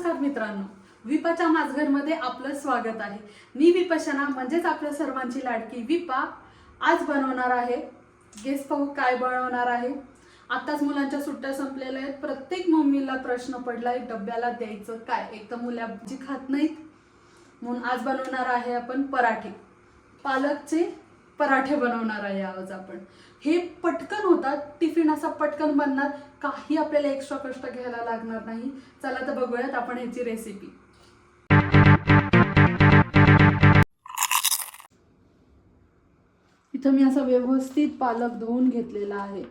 नमस्कार मित्रांनो. विपाच्या माझघरमध्ये आपलं स्वागत आहे. मी विपशना म्हणजेच आपल्या सर्वांची लाडकी विपा. आज बनवणार आहे. गेस पाहू काय बनवणार आहे. आताच मुलांच्या सुट्ट्या संपलेल्या आहेत. प्रत्येक मम्मीला प्रश्न पडलाय डब्याला द्यायचं काय? एक तर मुला जी खात नाहीत. म्हणून आज बनवणार आहे आपण पराठे. पालकचे पराठे बनवणार आहे आज आपण. हे पटकन होतात. टिफिन असा पटकन बनणार. काही आपल्याला एक्स्ट्रा कष्ट घ्यायला लागणार नाही. चला तर बघूयात आपण ह्याची रेसिपी इथं मी असा व्यवस्थित पालक धुवून घेतलेला आहे.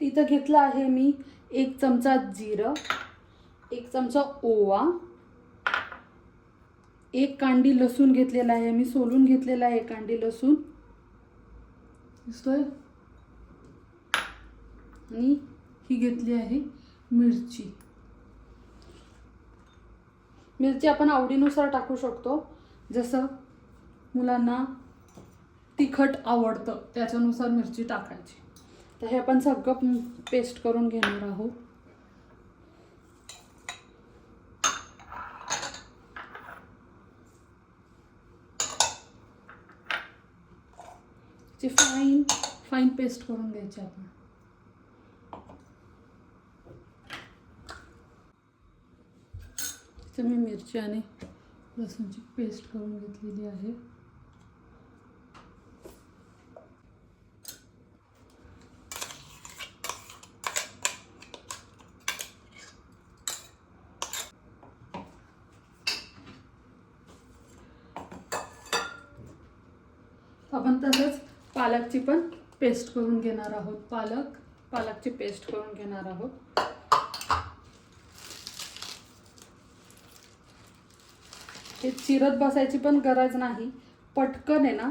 इथं घेतलं आहे मी एक चमचा जिरं एक चमचा ओवा एक कांडी लसूण घेतलेला आहे मी सोलून घेतलेला आहे कांडी लसूण. दिसतोय? आणि ही घेतली आहे मिरची. मिरची आपण आवडीनुसार टाकू शकतो. जसं मुलांना तिखट आवडतं त्याच्यानुसार मिरची टाकायची. तर हे आपण सगळं पेस्ट करून घेणार आहोत. ची फाईन फाईन पेस्ट करून घ्यायची आपण. इथं मी मिरची आणि लसूणची पेस्ट करून घेतलेली आहे. आपण तसंच पालकची पण पेस्ट करून घेणार आहोत. पालक पालकची पेस्ट करून घेणार आहोत. हे चिरत बसायची पण गरज नाही. पटकन आहे ना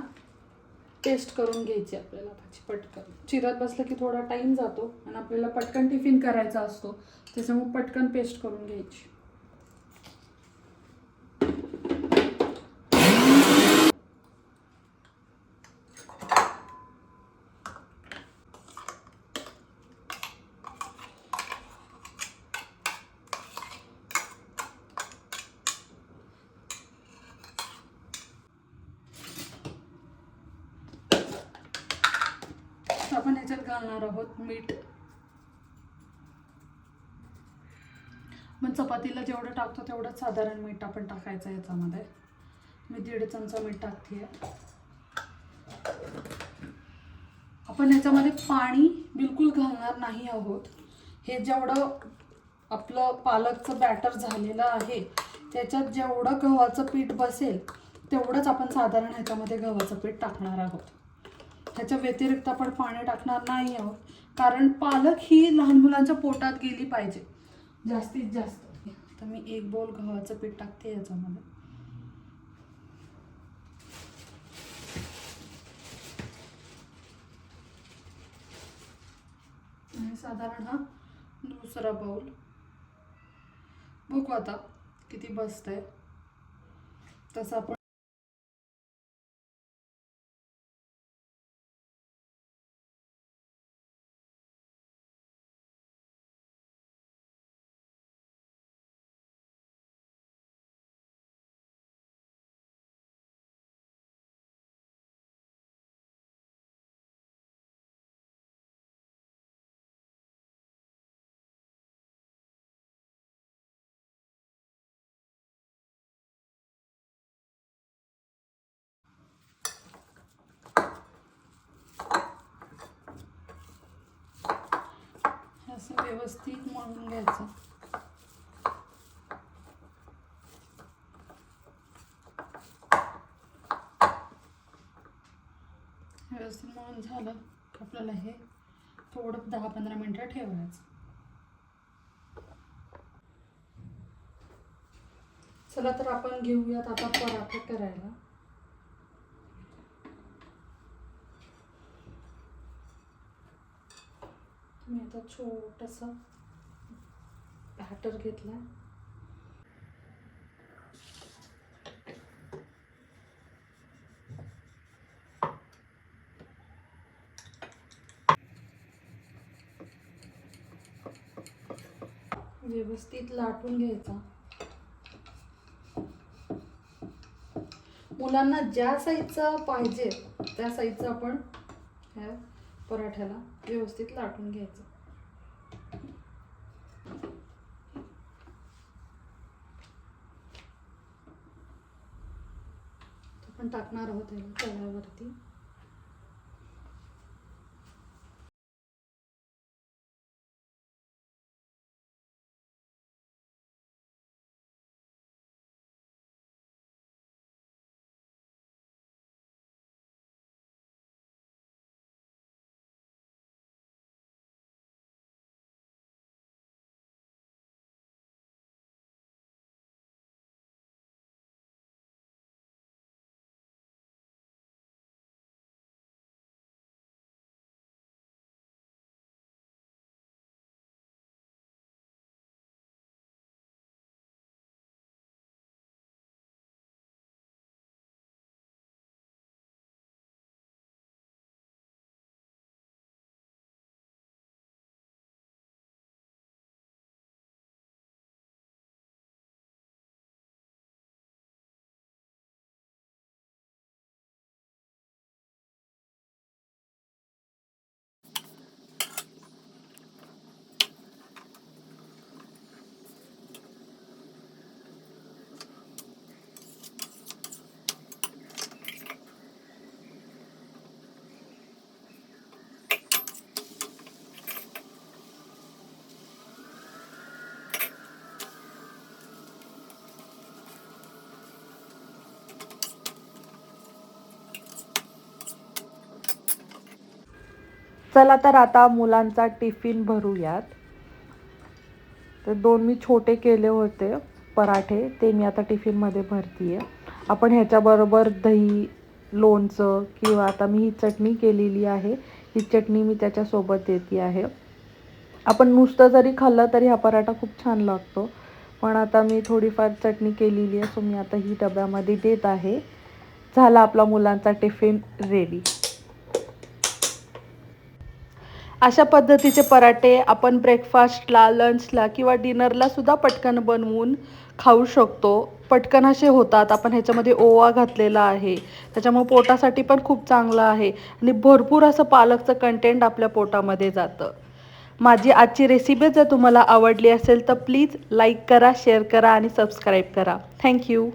पेस्ट करून घ्यायची आपल्याला भाजी पटकन. चिरत बसलं की थोडा टाईम जातो आणि आपल्याला पटकन टिफिन करायचा असतो. त्याच्यामुळे पटकन पेस्ट करून घ्यायची. घालणार आहोत मीठ. मग चपातीला जेवढं टाकतो तेवढंच साधारण मीठ आपण टाकायचं याच्यामध्ये. मी दीड चमचा मीठ टाकते आपण ह्याच्यामध्ये पाणी बिलकुल घालणार नाही आहोत. हे जेवढं आपलं पालकचं बॅटर झालेलं आहे त्याच्यात जेवढं गव्हाचं पीठ बसेल तेवढंच आपण साधारण ह्याच्यामध्ये गव्हाचं पीठ टाकणार आहोत. ह्याच्या व्यतिरिक्त आपण पाणी टाकणार नाही आहोत. कारण पालक ही लहान मुलांच्या पोटात गेली पाहिजे. जास्तीत जास्त. तर मी एक बोल गव्हाचं पीठ टाकते याच्यामध्ये. साधारण हा दुसरा बाऊल बघू आता किती बसतंय. तसं आपण व्यवस्थित घ्यायचं. व्यवस्थित मळून झालं की आपल्याला हे थोडं दहा पंधरा मिनटं ठेवायचं. चला तर आपण घेऊयात आता पराठे करायला. मी आता छोटंसं बॅटर घेतला. व्यवस्थित लाटून घ्यायचा. मुलांना ज्या साईजचा पाहिजे त्या साईजचा आपण ह्या पराठ्याला व्यवस्थित लाटून घ्यायचं. आपण पण टाकणार आहोत त्याला तव्यावरती. चला तर आता मुलांचा टिफिन भरूयात. तर दोन मी छोटे केले होते पराठे ते मी आता टिफिनमध्ये भरतीये. आपण ह्याच्याबरोबर दही लोणचं किंवा आता मी ही चटणी केलेली आहे. ही चटणी मी त्याच्यासोबत देते आहे. आपण नुसतं जरी खाल्लं तरी हा पराठा खूप छान लागतो. पण आता मी थोडीफार चटणी केलेली आहे सो मी आता ही डब्यामध्ये देत आहे. झाला आपला मुलांचा टिफिन रेडी अशा पद्धतीचे पराठे आपण ब्रेकफास्टला लंचला किंवा डिनरला सुद्धा पटकन बनवून खाऊ शकतो. पटकन असे होतात. आपण ह्याच्यामध्ये ओवा घातलेला आहे. त्याच्यामुळे पोटासाठी पण खूप चांगलं आहे. आणि भरपूर असं पालकचं कंटेंट आपल्या पोटामध्ये जातं. माझी आजची रेसिपी जर तुम्हाला आवडली असेल तर प्लीज लाईक करा शेअर करा आणि सबस्क्राईब करा. थँक्यू